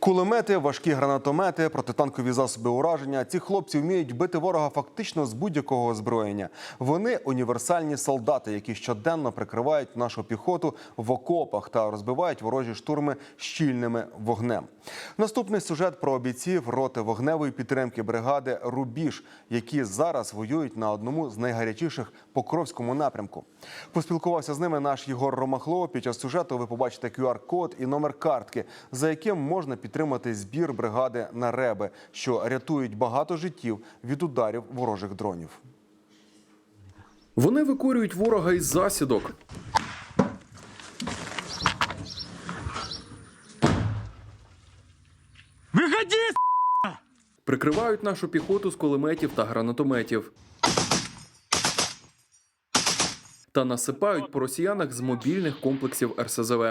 Кулемети, важкі гранатомети, протитанкові засоби ураження. Ці хлопці вміють бити ворога фактично з будь-якого озброєння. Вони універсальні солдати, які щоденно прикривають нашу піхоту в окопах та розбивають ворожі штурми щільними вогнем. Наступний сюжет про бійців роти вогневої підтримки бригади Рубіж, які зараз воюють на одному з найгарячіших Покровському напрямку. Поспілкувався з ними наш Єгор Ромахло. Під час сюжету ви побачите QR-код і номер картки, за яким можна підтримати збір бригади на реби, що рятують багато життів від ударів ворожих дронів. Вони викорюють ворога із засідок. Виходи! Прикривають нашу піхоту з кулеметів та гранатометів. Та насипають по росіянах з мобільних комплексів РСЗВ.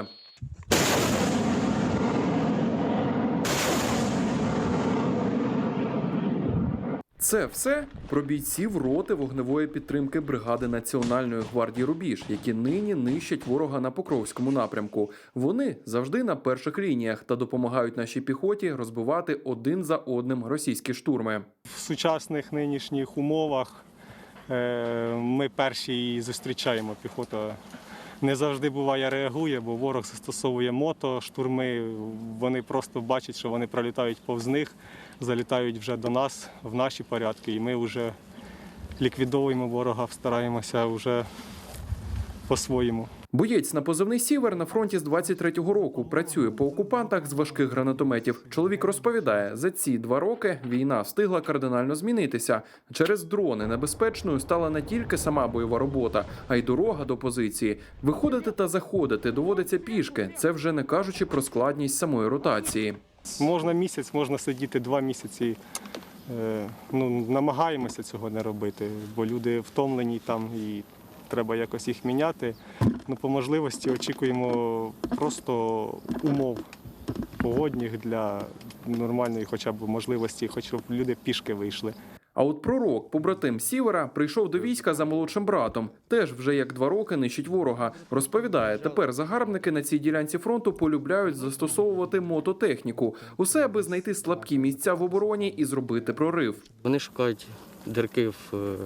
Це все про бійців роти вогневої підтримки бригади Національної гвардії Рубіж, які нині нищать ворога на Покровському напрямку. Вони завжди на перших лініях та допомагають нашій піхоті розбивати один за одним російські штурми. в сучасних нинішніх умовах е, ми перші зустрічаємо піхота. Не завжди буває реагує, бо ворог застосовує мото, штурми. Вони просто бачать, що вони пролітають повз них, залітають вже до нас в наші порядки, і ми вже ліквідовуємо ворога, стараємося вже по-своєму. Боєць на позивний сівер на фронті з 23-го року працює по окупантах з важких гранатометів. Чоловік розповідає, за ці два роки війна встигла кардинально змінитися. Через дрони небезпечною стала не тільки сама бойова робота, а й дорога до позиції. Виходити та заходити доводиться пішки. Це вже не кажучи про складність самої ротації. Можна місяць, можна сидіти два місяці. Е, Ну, намагаємося цього не робити, бо люди втомлені там і треба якось їх міняти. Ну, по можливості очікуємо просто умов погодних для нормальної хоча б можливості, хоч щоб люди пішки вийшли. А от пророк, побратим Сівера, прийшов до війська за молодшим братом. Теж вже як два роки нищить ворога. Розповідає, тепер загарбники на цій ділянці фронту полюбляють застосовувати мототехніку. Усе аби знайти слабкі місця в обороні і зробити прорив. Вони шукають дірки в, е,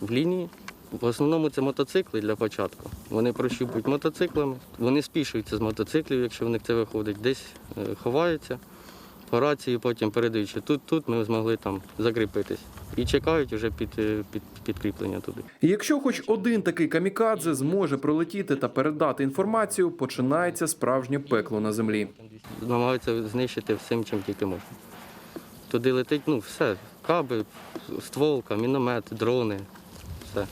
в лінії. В основному це мотоцикли для початку. Вони прощупують мотоциклами, вони спішуються з мотоциклів, якщо в них це виходить, десь е, ховаються. По рації потім передаючи тут, тут ми змогли там закріпитись. І чекають вже під, е, під підкріплення туди. І якщо хоч один такий камікадзе зможе пролетіти та передати інформацію, починається справжнє пекло на землі. Намагаються знищити всім, чим тільки можна. Туди летить ну, все. Каби, стволка, міномет, дрони, все.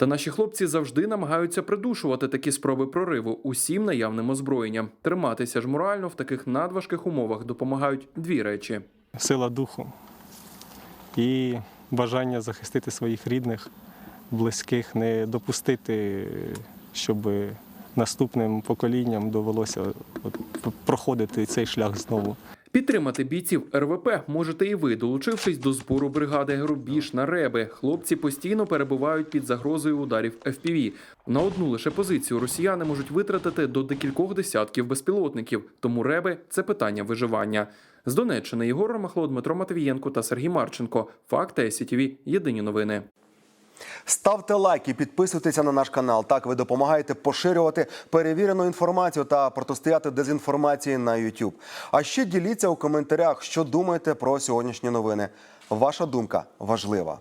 Та наші хлопці завжди намагаються придушувати такі спроби прориву усім наявним озброєнням. Триматися ж морально в таких надважких умовах допомагають дві речі. Сила духу і бажання захистити своїх рідних, близьких, не допустити, щоб наступним поколінням довелося проходити цей шлях знову. Підтримати бійців РВП можете і ви, долучившись до збору бригади Рубіж на Реби. Хлопці постійно перебувають під загрозою ударів FPV. На одну лише позицію росіяни можуть витратити до декількох десятків безпілотників. Тому Реби це питання виживання. З Донеччини Єгор Ромахло, Дмитро Матвієнко та Сергій Марченко. Факти СІТВ. Єдині новини. Ставте лайки, підписуйтеся на наш канал. Так ви допомагаєте поширювати перевірену інформацію та протистояти дезінформації на YouTube. А ще діліться у коментарях, що думаєте про сьогоднішні новини. Ваша думка важлива.